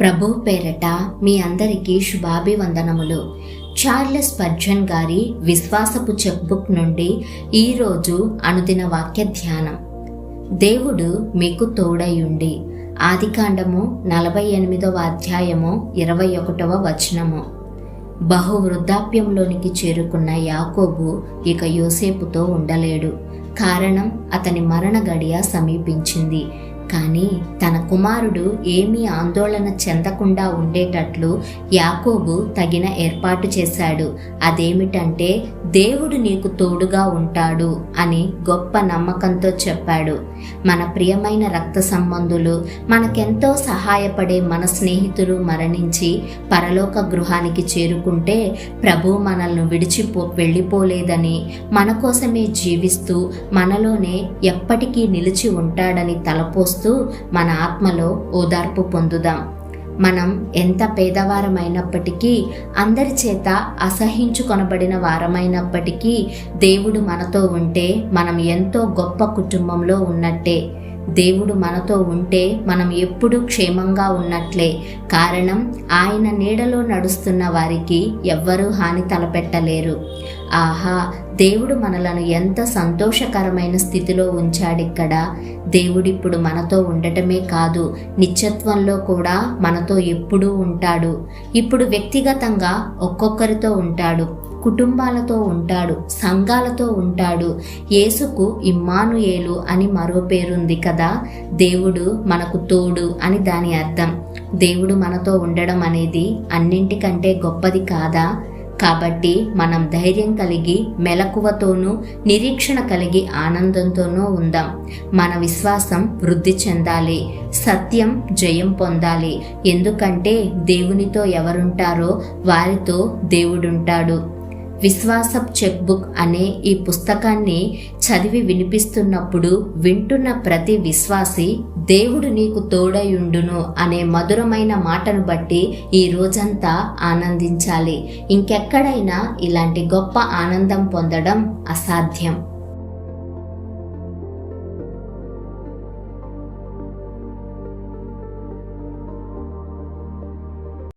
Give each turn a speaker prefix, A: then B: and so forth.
A: ప్రభు పేరట మీ అందరికీ శుభాభివందనములు. చార్లెస్ పర్జన్ గారి విశ్వాసపు చెక్బుక్ నుండి ఈరోజు అనుదిన వాక్య ధ్యానం. దేవుడు మీకు తోడయుండి. ఆదికాండము నలభై ఎనిమిదవ అధ్యాయము ఇరవై ఒకటవ వచనము. బహు వృద్ధాప్యంలోనికి చేరుకున్న యాకోబు ఇక యోసేపుతో ఉండలేడు. కారణం అతని మరణ గడియ సమీపించింది. కానీ తన కుమారుడు ఏమీ ఆందోళన చెందకుండా ఉండేటట్లు యాకోబు తగిన ఏర్పాటు చేశాడు. అదేమిటంటే దేవుడు నీకు తోడుగా ఉంటాడు అని గొప్ప నమ్మకంతో చెప్పాడు. మన ప్రియమైన రక్త సంబంధులు మనకెంతో సహాయపడే మన స్నేహితులు మరణించి పరలోక గృహానికి చేరుకుంటే ప్రభు మనల్ని విడిచిపో వెళ్ళిపోలేదని మన కోసమే జీవిస్తూ మనలోనే ఎప్పటికీ నిలిచి ఉంటాడని తలపోస్తూ మన ఆత్మలో ఓదార్పు పొందుదాం. మనం ఎంత పేదవారమైనప్పటికీ అందరి చేత అసహించుకొనబడిన వారమైనప్పటికీ దేవుడు మనతో ఉంటే మనం ఎంతో గొప్ప కుటుంబంలో ఉన్నట్టే. దేవుడు మనతో ఉంటే మనం ఎప్పుడూ క్షేమంగా ఉన్నట్లే. కారణం ఆయన నీడలో నడుస్తున్న వారికి ఎవ్వరూ హాని తలపెట్టలేరు. ఆహా దేవుడు మనలను ఎంత సంతోషకరమైన స్థితిలో ఉంచాడిక్కడ. దేవుడిప్పుడు మనతో ఉండటమే కాదు నిత్యత్వంలో కూడా మనతో ఎప్పుడూ ఉంటాడు. ఇప్పుడు వ్యక్తిగతంగా ఒక్కొక్కరితో ఉంటాడు. కుటుంబాలతో ఉంటాడు సంఘాలతో ఉంటాడు. యేసుకు ఇమ్మానుయేలు అని మరో పేరుంది కదా. దేవుడు మనకు తోడు అని దాని అర్థం. దేవుడు మనతో ఉండడం అనేది అన్నింటికంటే గొప్పది కాదా? కాబట్టి మనం ధైర్యం కలిగి మెలకువతోనూ నిరీక్షణ కలిగి ఆనందంతోనూ ఉందాం. మన విశ్వాసం వృద్ధి చెందాలి. సత్యం జయం పొందాలి. ఎందుకంటే దేవునితో ఎవరుంటారో వారితో దేవుడుంటాడు. విశ్వాసప్ చెక్ బుక్ అనే ఈ పుస్తకాన్ని చదివి వినిపిస్తున్నప్పుడు వింటున్న ప్రతి విశ్వాసి దేవుడు నీకు తోడయుండును అనే మధురమైన మాటను బట్టి ఈ రోజంతా ఆనందించాలి. ఇంకెక్కడైనా ఇలాంటి గొప్ప ఆనందం పొందడం అసాధ్యం.